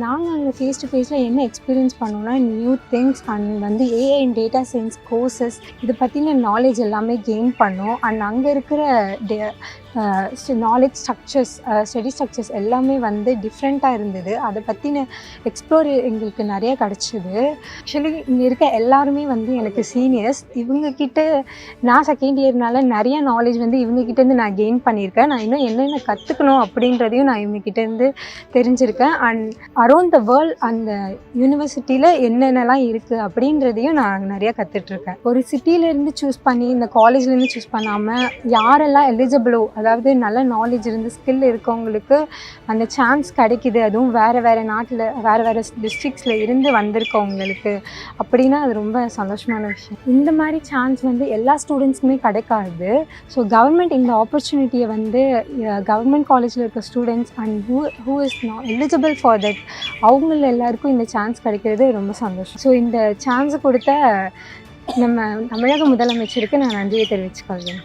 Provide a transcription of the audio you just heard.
நாங்கள் அங்கே face to ஃபேஸில் என்ன எக்ஸ்பீரியன்ஸ் பண்ணோம்னா நியூ திங்ஸ் அண்ட் வந்து AI and data science courses இதை பற்றின நாலேஜ் எல்லாமே கெயின் பண்ணோம். அண்ட் அங்கே இருக்கிற the knowledge structures study structures எல்லாமே வந்து டிஃப்ரெண்ட்டாக இருந்தது. அதை பற்றின எக்ஸ்ப்ளோர் எங்களுக்கு நிறைய கிடச்சிது. ஆக்சுவலி இங்கே இருக்க எல்லாருமே வந்து எனக்கு சீனியர்ஸ் இவங்கக்கிட்ட நான் செகண்ட் இயர்னால நிறைய நாலேஜ் வந்து இவங்க கிட்டேருந்து நான் கெயின் பண்ணியிருக்கேன். நான் இன்னும் என்னென்ன கற்றுக்கணும் அப்படின்றதையும் நான் இவங்க கிட்டேருந்து தெரிஞ்சிருக்கேன். அண்ட் அரௌண்ட் த வேர்ல்ட் அந்த யூனிவர்சிட்டியில் என்னென்னலாம் இருக்குது அப்படின்றதையும் நான் நிறைய கற்றுட்ருக்கேன் ஒரு சிட்டியிலேருந்து சூஸ் பண்ணி இந்த காலேஜ்லேருந்து சூஸ் பண்ணாமல் யாரெல்லாம் எலிஜிபிளோ அதாவது நல்ல நாலேஜ் இருந்து ஸ்கில் இருக்கவங்களுக்கு அந்த சான்ஸ் கிடைக்கிது. அதுவும் வேறு வேறு நாட்டில் வேறு வேறு டிஸ்ட்ரிக்ஸில் இருந்து வந்திருக்கவங்களுக்கு. அப்படின்னா அது ரொம்ப சந்தோஷமான விஷயம். இந்த மாதிரி சான்ஸ் வந்து எல்லா ஸ்டூடெண்ட்ஸ்க்குமே கிடைக்காது. ஸோ கவர்மெண்ட் இந்த ஆப்பர்ச்சுனிட்டியை வந்து கவர்மெண்ட் காலேஜில் இருக்க students and who who is not eligible for that அவங்கள எல்லாருக்கும் இந்த சான்ஸ் கிடைக்கிறது ரொம்ப சந்தோஷம். ஸோ இந்த சான்ஸ் கொடுத்த நம்ம தமிழக முதலமைச்சருக்கு நான் நன்றியை தெரிவிச்சுக்கொள்கிறேன்